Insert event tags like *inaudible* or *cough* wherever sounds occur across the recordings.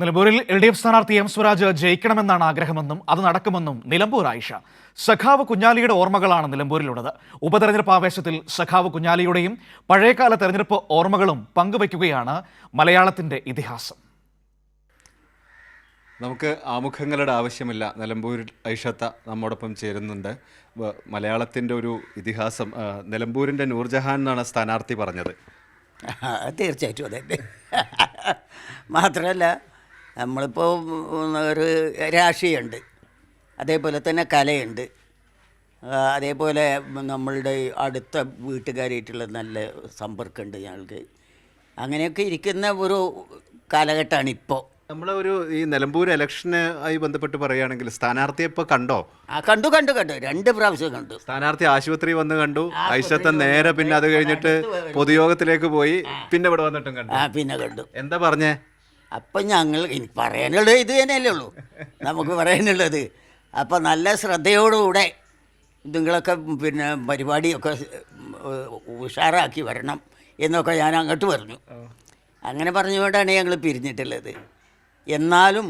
നിലമ്പൂരിൽ L D F സ്ഥാനാർത്ഥി M Swaraj ജയിക്കണമെന്നാണ് ആഗ്രഹമെന്നും അത് നടക്കുമെന്നും നിലമ്പൂർ ആയിഷ. സഖാവ് കുഞ്ഞാലിയുടെ ഓർമ്മകളാണ് നിലമ്പൂരിലുള്ളത്. ഉപതെരഞ്ഞെടുപ്പ് ആവേശത്തിൽ സഖാവ് കുഞ്ഞാലിയുടെയും പഴയകാല തെരഞ്ഞെടുപ്പ് ഓർമ്മകളും പങ്കുവയ്ക്കുകയാണ് മലയാളത്തിന്റെ ഇതിഹാസം. നമുക്ക് ആമുഖങ്ങളുടെ ആവശ്യമില്ല. നിലമ്പൂരിൽ ഐഷത്ത നമ്മോടൊപ്പം ചേരുന്നുണ്ട്. മലയാളത്തിന്റെ ഒരു ഇതിഹാസം നിലമ്പൂരിന്റെ നൂർജഹാൻ എന്നാണ് സ്ഥാനാർത്ഥി പറഞ്ഞത്. തീർച്ചയായിട്ടും അതെ. മാത്രമല്ല നമ്മളിപ്പോൾ ഒരു രാഷ്ട്രീയമുണ്ട് അതേപോലെ തന്നെ കലയുണ്ട്. അതേപോലെ നമ്മളുടെ അടുത്ത വീട്ടുകാരായിട്ടുള്ള നല്ല സമ്പർക്കമുണ്ട് ഞങ്ങൾക്ക്. അങ്ങനെയൊക്കെ ഇരിക്കുന്ന ഒരു കാലഘട്ടമാണ് ഇപ്പോൾ നമ്മൾ ഒരു ഈ നിലമ്പൂർ ഇലക്ഷന് ആയി ബന്ധപ്പെട്ട് പറയുകയാണെങ്കിൽ സ്ഥാനാർത്ഥിയെ ഇപ്പോൾ കണ്ടോ? ആ കണ്ടു കണ്ടു കണ്ടു. രണ്ട് പ്രാവശ്യം കണ്ടു. സ്ഥാനാർത്ഥി ആശുപത്രി വന്ന് കണ്ടു. ഐഷത്ത നേരെ പിന്നെ അത് കഴിഞ്ഞിട്ട് പൊതുയോഗത്തിലേക്ക് പോയി. പിന്നെ ഇവിടെ വന്നിട്ടും കണ്ടു. ആ പിന്നെ കണ്ടു. എന്താ പറഞ്ഞേ? അപ്പം ഞങ്ങൾ ഇനി പറയാനുള്ളത് ഇത് തന്നെയല്ലേ ഉള്ളൂ. നമുക്ക് പറയാനുള്ളത്. അപ്പം നല്ല ശ്രദ്ധയോടുകൂടെ നിങ്ങളൊക്കെ പിന്നെ പരിപാടിയൊക്കെ ഉഷാറാക്കി വരണം എന്നൊക്കെ ഞാൻ അങ്ങോട്ട് പറഞ്ഞു. അങ്ങനെ പറഞ്ഞുകൊണ്ടാണ് ഞങ്ങൾ പിരിഞ്ഞിട്ടുള്ളത്. എന്നാലും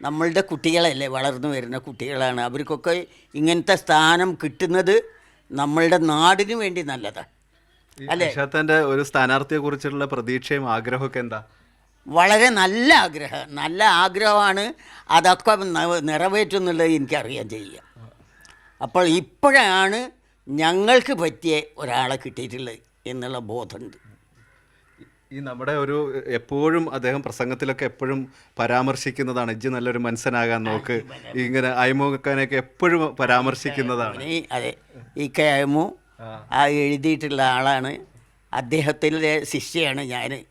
നമ്മളുടെ കുട്ടികളല്ലേ വളർന്നു വരുന്ന കുട്ടികളാണ്. അവർക്കൊക്കെ ഇങ്ങനത്തെ സ്ഥാനം കിട്ടുന്നത് നമ്മളുടെ നാടിന് വേണ്ടി നല്ലതാണ് അല്ലേ? ഒരു സ്ഥാനാർത്ഥിയെ കുറിച്ചുള്ള പ്രതീക്ഷയും ആഗ്രഹമൊക്കെ എന്താ? വളരെ നല്ല ആഗ്രഹം. നല്ല ആഗ്രഹമാണ് അതൊക്കെ നിറവേറ്റുന്നുള്ളത് എനിക്കറിയാൻ ചെയ്യുക. അപ്പോൾ ഇപ്പോഴാണ് ഞങ്ങൾക്ക് പറ്റിയ ഒരാളെ കിട്ടിയിട്ടുള്ളത് എന്നുള്ള ബോധമുണ്ട്. ഈ നമ്മുടെ ഒരു എപ്പോഴും അദ്ദേഹം പ്രസംഗത്തിലൊക്കെ എപ്പോഴും പരാമർശിക്കുന്നതാണ്. ഇജ്ജ് നല്ലൊരു മനസ്സനാകാൻ നോക്ക്. ഇങ്ങനെ അയമോക്കാനൊക്കെ എപ്പോഴും പരാമർശിക്കുന്നതാണ്. അതെ ഈ കെ അയമോ ആ എഴുതിയിട്ടുള്ള ആളാണ്. അദ്ദേഹത്തിന്റെ ശിഷ്യയാണ് ഞാൻ.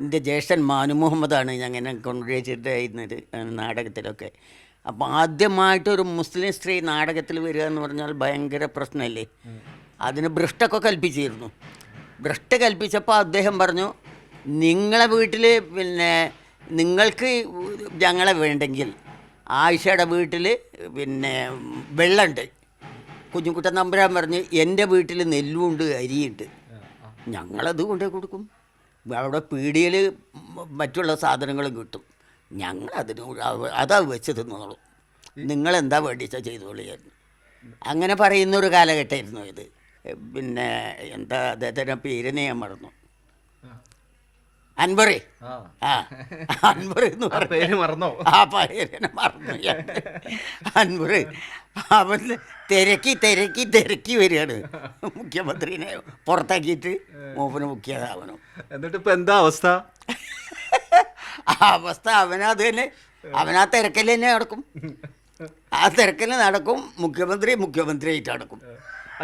എന്റെ ജ്യേഷ്ഠൻ മാനു മുഹമ്മദാണ് ഞങ്ങനെ കൊണ്ടുവച്ചിട്ടായിരുന്നത് നാടകത്തിലൊക്കെ. അപ്പോൾ ആദ്യമായിട്ടൊരു മുസ്ലിം സ്ത്രീ നാടകത്തിൽ വരിക എന്ന് പറഞ്ഞാൽ ഭയങ്കര പ്രശ്നമല്ലേ അതിന് ഭ്രഷ്ടൊക്കെ കൽപ്പിച്ചിരുന്നു. ഭ്രഷ്ട കൽപ്പിച്ചപ്പോൾ അദ്ദേഹം പറഞ്ഞു നിങ്ങളെ വീട്ടിൽ പിന്നെ നിങ്ങൾക്ക് ഞങ്ങളെ വേണ്ടെങ്കിൽ ആയിഷയുടെ വീട്ടിൽ പിന്നെ വെള്ളമുണ്ട് കുഞ്ഞുകുട്ടൻ നമ്പുരാൻ പറഞ്ഞ് എന്റെ വീട്ടിൽ നെല്ലുണ്ട് അരിയുണ്ട്. ഞങ്ങളത് കൊണ്ടേ കൊടുക്കും. അവിടെ പീടിയയിൽ മറ്റുള്ള സാധനങ്ങളും കിട്ടും. ഞങ്ങൾ അതിന് അതാ വെച്ച് തിന്നോളൂ. നിങ്ങളെന്താ വേണ്ടിച്ചാൽ ചെയ്തോളിയായിരുന്നു അങ്ങനെ പറയുന്നൊരു കാലഘട്ടമായിരുന്നു ഇത്. പിന്നെ എന്താ അദ്ദേഹത്തിന്റെ പേരിനെ ഞാൻ മറന്നു. അൻവറേ. ആ. അൻവർ എന്ന് പേര് മറന്നോ? ആ പേരിനെ മറന്നു. അൻവർ അവൻ തിരക്കി തിരക്കി തിരക്കി വരികയാണ്. മുഖ്യമന്ത്രിനെ പുറത്താക്കിയിട്ട് മൂപ്പന് മുഖ്യതാവനു എന്നിട്ട് ഇപ്പൊ എന്താ അവസ്ഥ? ആ അവസ്ഥ അവനത് തന്നെ. അവനാ തിരക്കൽ തന്നെ നടക്കും. ആ തിരക്കൽ നടക്കും. മുഖ്യമന്ത്രി മുഖ്യമന്ത്രിയായിട്ട് നടക്കും.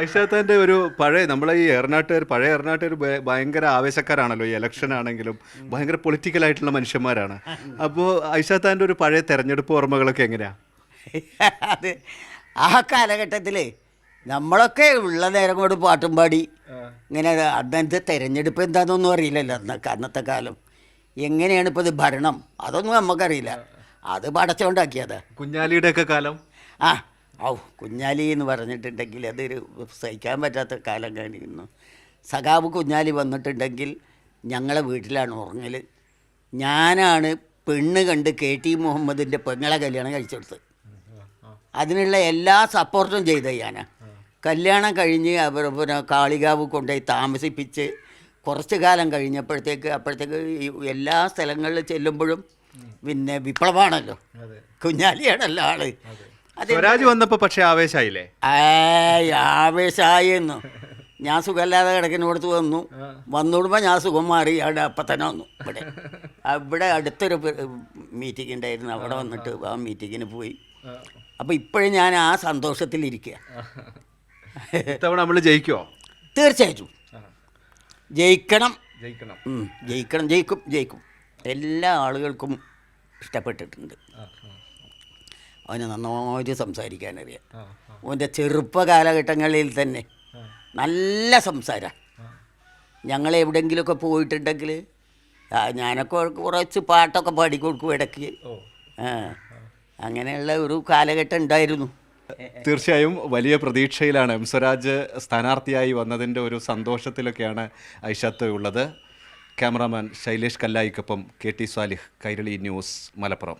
ഐഷാത്താന്റെ ഒരു പഴയ നമ്മളെ ഈ എറണാട്ടുകാർ പഴയ എറണാട്ടുകാർ ഭയങ്കര ആവേശക്കാരാണല്ലോ ഈ ഇലക്ഷൻ ആണെങ്കിലും. ഭയങ്കര പൊളിറ്റിക്കൽ ആയിട്ടുള്ള മനുഷ്യന്മാരാണ്. അപ്പോൾ ഐഷാത്താന്റെ ഒരു പഴയ തെരഞ്ഞെടുപ്പ് ഓർമ്മകളൊക്കെ എങ്ങനെയാ? *laughs* അത് ആ കാലഘട്ടത്തിൽ നമ്മളൊക്കെ ഉള്ള നേരം കൊണ്ട് പാട്ടും പാടി. ഇങ്ങനെ അന്നത്തെ തെരഞ്ഞെടുപ്പ് എന്താണെന്നൊന്നും അറിയില്ലല്ലോ അന്നൊക്കെ അന്നത്തെ കാലം. എങ്ങനെയാണ് ഇപ്പോൾ ഇത് ഭരണം? അതൊന്നും നമുക്കറിയില്ല അത് പടച്ചോണ്ടാക്കിയതാ. കുഞ്ഞാലിയുടെ ഒക്കെ കാലം? ആ ഔ കുഞ്ഞാലി എന്ന് പറഞ്ഞിട്ടുണ്ടെങ്കിൽ അതൊരു സഹിക്കാൻ പറ്റാത്ത കാലം കാണിക്കുന്നു സഖാവ് കുഞ്ഞാലി വന്നിട്ടുണ്ടെങ്കിൽ ഞങ്ങളെ വീട്ടിലാണ് ഉറങ്ങൽ ഞാനാണ് പെണ്ണ് കണ്ട് കെ ടി മുഹമ്മദിന്റെ പെങ്ങളെ കല്യാണം കഴിച്ചെടുത്തത് അതിനുള്ള എല്ലാ സപ്പോർട്ടും ചെയ്ത ഞാൻ കല്യാണം കഴിഞ്ഞ് അവർ പിന്നെ കാളികാവ് കൊണ്ടുപോയി താമസിപ്പിച്ച് കുറച്ച് കാലം കഴിഞ്ഞപ്പോഴത്തേക്ക് അപ്പോഴത്തേക്ക് എല്ലാ സ്ഥലങ്ങളിൽ ചെല്ലുമ്പോഴും പിന്നെ വിപ്ലവമാണല്ലോ കുഞ്ഞാലിയാണല്ലോ ആൾ. സ്വരാജ് വന്നപ്പോ പക്ഷെ ആവേശായില്ലേ? ഏയ് ആവേശമായിരുന്നു ഞാൻ സുഖമില്ലാതെ കിടക്കിനോടത്ത് വന്നു. വന്നുവിടുമ്പോൾ ഞാൻ സുഖം മാറി. അവിടെ അപ്പം തന്നെ വന്നു. ഇവിടെ. ഇവിടെ അടുത്തൊരു മീറ്റിംഗ് ഉണ്ടായിരുന്നു. അവിടെ വന്നിട്ട് ആ മീറ്റിങ്ങിന് പോയി. അപ്പോൾ ഇപ്പോഴും ഞാൻ ആ സന്തോഷത്തിലിരിക്കുക ഇത്തവണ നമ്മൾ ജയിക്കുമോ തീർച്ചയായിട്ടും. ജയിക്കണം. ജയിക്കണം. ജയിക്കും. ജയിക്കും. എല്ലാ ആളുകൾക്കും ഇഷ്ടപ്പെട്ടിട്ടുണ്ട്. അവന് നന്നായിട്ട് സംസാരിക്കാനറിയാം അവന്റെ ചെറുപ്പ കാലഘട്ടങ്ങളിൽ തന്നെ നല്ല സംസാരമാണ് ഞങ്ങൾ എവിടെയെങ്കിലുമൊക്കെ പോയിട്ടുണ്ടെങ്കിൽ ഞാനൊക്കെ കുറച്ച് പാട്ടൊക്കെ പാടിക്കൊടുക്കും ഇടയ്ക്ക്. അങ്ങനെയുള്ള ഒരു കാലഘട്ടം ഉണ്ടായിരുന്നു. തീർച്ചയായും വലിയ പ്രതീക്ഷയിലാണ് എം സ്വരാജ് സ്ഥാനാർത്ഥിയായി വന്നതിന്റെ ഒരു സന്തോഷത്തിലൊക്കെയാണ് ഐഷത്ത് ഉള്ളത്. Cameraman Shailesh കല്ലായിക്കൊപ്പം K T Salih Kairali news Malappuram.